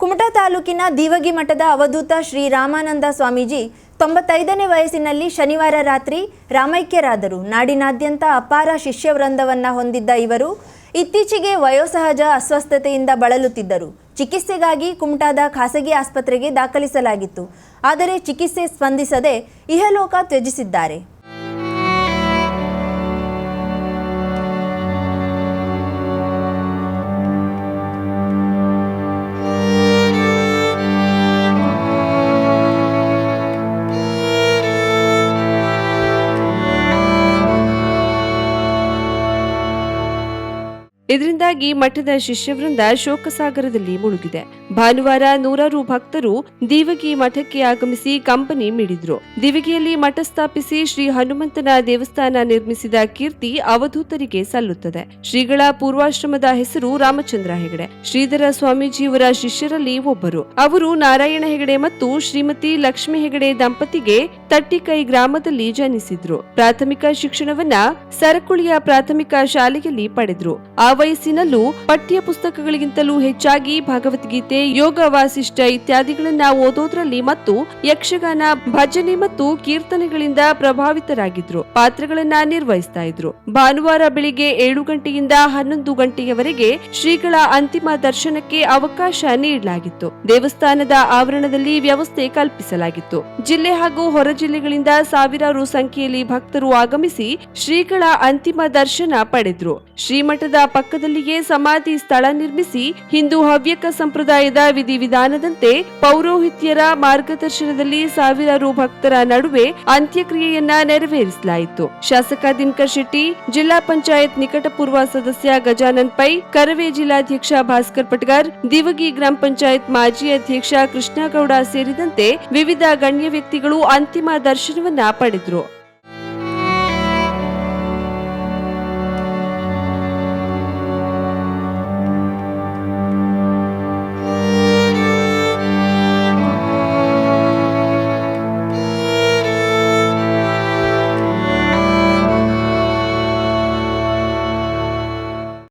ಕುಮಟಾ ತಾಲೂಕಿನ ದೀವಗಿ ಮಠದ ಅವಧೂತ ಶ್ರೀ ರಾಮಾನಂದ ಸ್ವಾಮೀಜಿ ತೊಂಬತ್ತೈದನೇ ವಯಸ್ಸಿನಲ್ಲಿ ಶನಿವಾರ ರಾತ್ರಿ ರಾಮೈಕ್ಯರಾದರು. ನಾಡಿನಾದ್ಯಂತ ಅಪಾರ ಶಿಷ್ಯವೃಂದವನ್ನು ಹೊಂದಿದ್ದ ಇವರು ಇತ್ತೀಚೆಗೆ ವಯೋಸಹಜ ಅಸ್ವಸ್ಥತೆಯಿಂದ ಬಳಲುತ್ತಿದ್ದರು. ಚಿಕಿತ್ಸೆಗಾಗಿ ಕುಮಟಾದ ಖಾಸಗಿ ಆಸ್ಪತ್ರೆಗೆ ದಾಖಲಿಸಲಾಗಿತ್ತು. ಆದರೆ ಚಿಕಿತ್ಸೆ ಸ್ಪಂದಿಸದೆ ಇಹಲೋಕ ತ್ಯಜಿಸಿದ್ದಾರೆ. ಇದರಿಂದಾಗಿ ಮಠದ ಶಿಷ್ಯವೃಂದ ಶೋಕಸಾಗರದಲ್ಲಿ ಮುಳುಗಿದೆ. ಭಾನುವಾರ ನೂರಾರು ಭಕ್ತರು ದಿವಗಿ ಮಠಕ್ಕೆ ಆಗಮಿಸಿ ಕಂಪನಿ ಮಿಡಿದ್ರು. ದಿವಗಿಯಲ್ಲಿ ಮಠ ಸ್ಥಾಪಿಸಿ ಶ್ರೀ ಹನುಮಂತನ ದೇವಸ್ಥಾನ ನಿರ್ಮಿಸಿದ ಕೀರ್ತಿ ಅವಧೂತರಿಗೆ ಸಲ್ಲುತ್ತದೆ. ಶ್ರೀಗಳ ಪೂರ್ವಾಶ್ರಮದ ಹೆಸರು ರಾಮಚಂದ್ರ ಹೆಗಡೆ. ಶ್ರೀಧರ ಸ್ವಾಮೀಜಿಯವರ ಶಿಷ್ಯರಲ್ಲಿ ಒಬ್ಬರು. ಅವರು ನಾರಾಯಣ ಹೆಗಡೆ ಮತ್ತು ಶ್ರೀಮತಿ ಲಕ್ಷ್ಮಿ ಹೆಗಡೆ ದಂಪತಿಗೆ ತಟ್ಟಿಕೈ ಗ್ರಾಮದಲ್ಲಿ ಜನಿಸಿದ್ರು. ಪ್ರಾಥಮಿಕ ಶಿಕ್ಷಣವನ್ನ ಸರಕುಳಿಯ ಪ್ರಾಥಮಿಕ ಶಾಲೆಯಲ್ಲಿ ಪಡೆದ್ರು. ಆ ವಯಸ್ಸಿನಲ್ಲೂ ಪಠ್ಯ ಪುಸ್ತಕಗಳಿಗಿಂತಲೂ ಹೆಚ್ಚಾಗಿ ಭಗವದ್ಗೀತೆ, ಯೋಗ ವಾಸಿಷ್ಠ ಇತ್ಯಾದಿಗಳನ್ನ ಓದೋದ್ರಲ್ಲಿ ಮತ್ತು ಯಕ್ಷಗಾನ, ಭಜನೆ ಮತ್ತು ಕೀರ್ತನೆಗಳಿಂದ ಪ್ರಭಾವಿತರಾಗಿದ್ರು. ಪಾತ್ರಗಳನ್ನ ನಿರ್ವಹಿಸ್ತಾ ಇದ್ರು. ಭಾನುವಾರ ಬೆಳಿಗ್ಗೆ ಏಳು ಗಂಟೆಯಿಂದ ಹನ್ನೊಂದು ಗಂಟೆಯವರೆಗೆ ಶ್ರೀಗಳ ಅಂತಿಮ ದರ್ಶನಕ್ಕೆ ಅವಕಾಶ ನೀಡಲಾಗಿತ್ತು. ದೇವಸ್ಥಾನದ ಆವರಣದಲ್ಲಿ ವ್ಯವಸ್ಥೆ ಕಲ್ಪಿಸಲಾಗಿತ್ತು. ಜಿಲ್ಲೆ ಹಾಗೂ ಹೊರ ಜಿಲ್ಲೆಗಳಿಂದ ಸಾವಿರಾರು ಸಂಖ್ಯೆಯಲ್ಲಿ ಭಕ್ತರು ಆಗಮಿಸಿ ಶ್ರೀಗಳ ಅಂತಿಮ ದರ್ಶನ ಪಡೆದ್ರು. ಶ್ರೀಮಠದ ಪಕ್ಕದಲ್ಲಿಯೇ ಸಮಾಧಿ ಸ್ಥಳ ನಿರ್ಮಿಸಿ ಹಿಂದೂ ಹವ್ಯಕ ಸಂಪ್ರದಾಯದ ವಿಧಿವಿಧಾನದಂತೆ ಪೌರೋಹಿತ್ಯರ ಮಾರ್ಗದರ್ಶನದಲ್ಲಿ ಸಾವಿರಾರು ಭಕ್ತರ ನಡುವೆ ಅಂತ್ಯಕ್ರಿಯೆಯನ್ನ ನೆರವೇರಿಸಲಾಯಿತು. ಶಾಸಕ ದಿನಕರ್ ಶೆಟ್ಟಿ, ಜಿಲ್ಲಾ ಪಂಚಾಯತ್ ನಿಕಟಪೂರ್ವ ಸದಸ್ಯ ಗಜಾನನ್ ಪೈ, ಕರವೇ ಜಿಲ್ಲಾಧ್ಯಕ್ಷ ಭಾಸ್ಕರ್ ಪಟ್ಗಾರ್, ದಿವಗಿ ಗ್ರಾಮ ಪಂಚಾಯತ್ ಮಾಜಿ ಅಧ್ಯಕ್ಷ ಕೃಷ್ಣಗೌಡ ಸೇರಿದಂತೆ ವಿವಿಧ ಗಣ್ಯ ವ್ಯಕ್ತಿಗಳು ಅಂತಿಮ ದರ್ಶನವನ್ನ ಪಡೆದ್ರು.